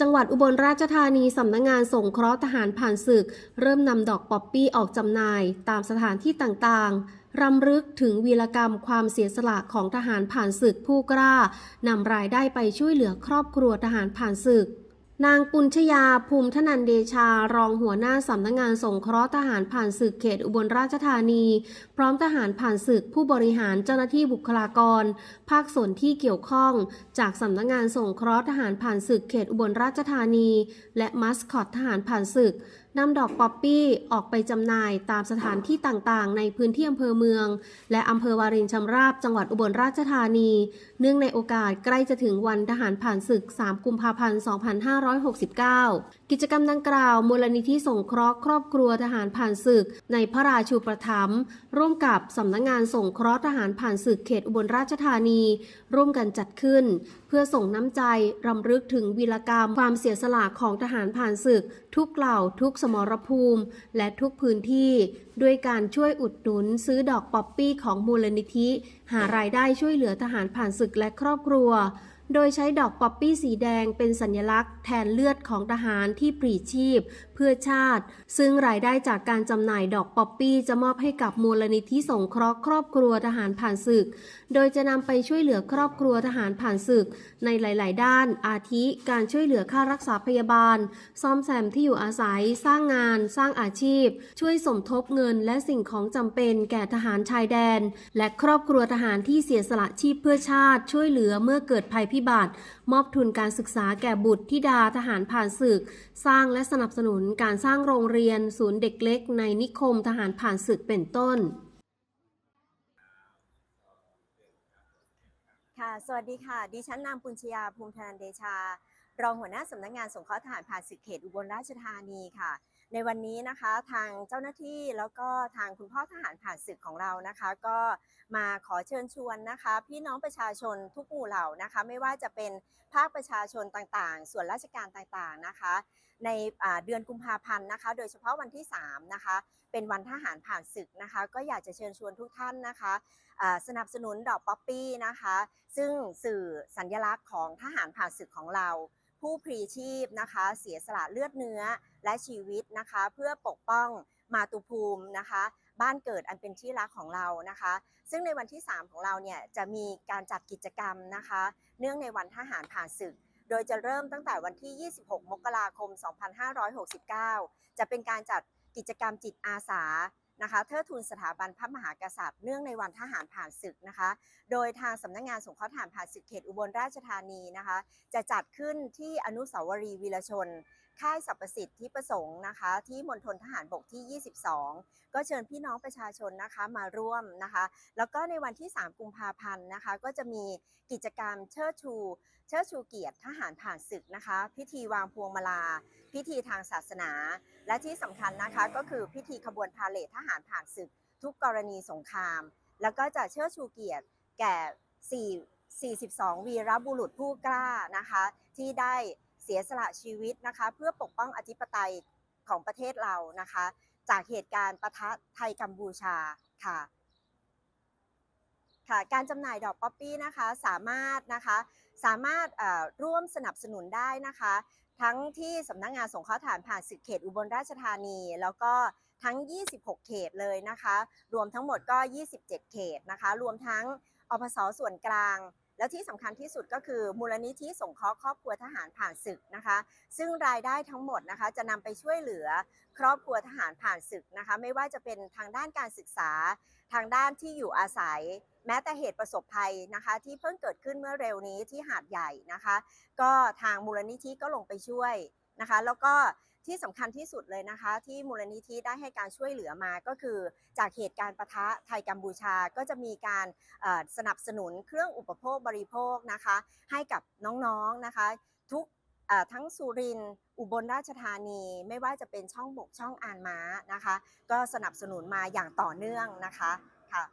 จังหวัดอุบลราชธานีสำนักงงานสงเคราะห์ทหารผ่านศึก เริ่มนำดอกป๊อปปี้ออกจำหน่าย ตามสถานที่ต่างๆ รำลึกถึงวีรกรรมความเสียสละของทหารผ่านศึกผู้กล้านำรายได้ไปช่วยเหลือครอบครัวทหารผ่านศึก นางปุญชยาภูมิธนันเดชารองหัวหน้าสำนักงงานสงเคราะห์ทหารผ่านศึกเขตอุบลราชธานี พร้อมทหารผ่านศึกผู้บริหารเจ้าหน้าที่บุคลากร ภาคส่วนที่เกี่ยวข้อง จากสำนักงงานสงเคราะห์ทหารผ่านศึกเขตอุบลราชธานี และมัสคอตทหารผ่านศึกนำดอกป๊อปปี้ออกไปจำหน่ายตามสถานที่ต่างๆ ในพื้นที่อำเภอเมือง และอำเภอวารินชำราบจังหวัดอุบลราชธานี เนื่องในโอกาสใกล้จะถึงวันทหารผ่านศึก 3 กุมภาพันธ์ 2569 กิจกรรมดังกล่าว มูลนิธิสงเคราะห์ครอบครัวทหารผ่านศึก ในพระราชูปถัมร่วมกับสำนักงงานสงเคราะห์ทหารผ่านศึกเขตอุบลราชธานี ร่วมกันจัดขึ้น เพื่อส่งน้ำใจรำลึกถึงวีรกรรมความเสียสละของทหารผ่านศึก ทุกเหล่าทุกสมรภูมิ และทุกพื้นที่ ด้วยการช่วยอุดหนุนซื้อดอกป๊อปปี้ของมูลนิธิ หารายได้ช่วยเหลือทหารผ่านศึกและครอบครัว โดยใช้ดอกป๊อปปี้สีแดงเป็นสัญลักษณ์แทนเลือดของทหารที่ปรีชีพ พื่อชาติ ซึ่งรายได้จากการจำหน่ายดอกป๊อปปี้จะมอบให้กับมูลนิธิสงเคราะห์ครอบครัวทหารผ่านศึก โดยจะนำไปช่วยเหลือครอบครัวทหารผ่านศึก ในหลาย ๆ ด้าน อาทิการช่วยเหลือค่ารักษาพยาบาล ซ่อมแซมที่อยู่อาศัย สร้างงาน สร้างอาชีพ ช่วยสมทบเงินและสิ่งของจำเป็นแก่ทหารชายแดน และครอบครัวทหารที่เสียสละชีพเพื่อชาติ ช่วยเหลือเมื่อเกิดภัยพิบัติ มอบทุนการศึกษาแก่บุตรธิดาทหารผ่านศึก สร้างและสนับสนุนการสร้างโรงเรียน ศูนย์เด็กเล็ก ในนิคมทหารผ่านศึกเป็นต้น ค่ะ สวัสดีค่ะ ดิฉันนางปุญชยาภูมิธนันเดชา รองหัวหน้าสำนักงานสงเคราะห์ทหารผ่านศึกเขตอุบลราชธานีค่ะ ในวันนี้นะคะทางเจ้าหน้าที่แล้วก็ทางคุณพ่อทหารผ่านศึกของเรานะคะ ก็มาขอเชิญชวนนะคะ พี่น้องประชาชนทุกหมู่เหล่านะคะ ไม่ว่าจะเป็นภาคประชาชนต่างๆ ส่วนราชการต่างๆนะคะ ในเดือนกุมภาพันธ์นะคะ โดยเฉพาะวันที่3นะคะเป็นวันทหารผ่านศึกนะคะ ก็อยากจะเชิญชวนทุกท่านนะคะสนับสนุนดอกป๊อปปี้นะคะ ซึ่งสื่อสัญลักษณ์ของทหารผ่านศึกของเรา ผู้พลีชีพนะคะ เสียสละเลือดเนื้อและชีวิตนะคะ เพื่อปกป้องมาตุภูมินะคะ บ้านเกิดอันเป็นที่รักของเรานะคะ ซึ่งในวันที่ 3 ของเราเนี่ยจะมีการจัดกิจกรรมนะคะ เนื่องในวันทหารผ่านศึก โดยจะเริ่มตั้งแต่วันที่ 26 มกราคม 2569 จะเป็นการจัดกิจกรรมจิตอาสา นะคะเทิดทูนสถาบันพระมหากษัตริย์เนื่องในวันทหารผ่านศึกนะคะ โดยทางสำนักงานสงเคราะห์ทหารผ่านศึกเขตอุบลราชธานีนะคะ จะจัดขึ้นที่อนุสาวรีย์วีรชน ค่ายสรรพสิทธิประสงค์นะคะ ที่มณฑลทหารบกที่ 22 ก็เชิญพี่น้องประชาชนนะคะมาร่วมนะคะ แล้วก็ในวันที่ 3 กุมภาพันธ์นะคะ ก็จะมีกิจกรรมเชิดชูเชิดชูเกียรติทหารผ่านศึกนะคะ พิธีวางพวงมาลา พิธีทางศาสนา และที่สำคัญนะคะก็คือพิธีขบวนพาเหรดทหารผ่านศึก ทุกกรณีสงคราม แล้วก็จะเชิดชูเกียรติแก่ 4 42 วีรบุรุษผู้กล้านะคะ ที่ได้ สียสละชีวิตนะคะ เพื่อปกป้องอธิปไตยของประเทศเรานะคะ จากเหตุการณ์ปะทะไทยกัมพูชาค่ะค่ะการจำหน่ายดอกป๊อปปี้นะคะสามารถนะคะสามารถร่วมสนับสนุนได้นะคะ ทั้งที่สำนักงงานสงเคราะห์ฐานผ่านศึกเขตอุบลราชธานี แล้วก็ทั้ง 26 เขตเลยนะคะ รวมทั้งหมดก็ 27 เขตนะคะ รวมทั้งอพสส่วนกลาง แล้วที่สำคัญที่สุดก็คือมูลนิธิสงเคราะห์ครอบครัวทหารผ่านศึกนะคะ ซึ่งรายได้ทั้งหมดนะคะ จะนำไปช่วยเหลือครอบครัวทหารผ่านศึกนะคะ ไม่ว่าจะเป็นทางด้านการศึกษา ทางด้านที่อยู่อาศัย แม้แต่เหตุประสบภัยนะคะ ที่เพิ่งเกิดขึ้นเมื่อเร็วนี้ที่หาดใหญ่นะคะ ก็ทางมูลนิธิก็ลงไปช่วยนะคะ แล้วก็ ที่สำคัญที่สุดเลยนะคะ ที่มูลนิธิได้ให้การช่วยเหลือมาก็คือ จากเหตุการณ์ปะทะไทยกัมพูชาก็จะมีการสนับสนุนเครื่องอุปโภคบริโภคนะคะ ให้กับน้องๆนะคะ ทุกทั้งสุรินอุบลราชธานีไม่ว่าจะเป็นช่องบกช่องอ่านม้านะคะ ก็สนับสนุนมาอย่างต่อเนื่องนะคะค่ะ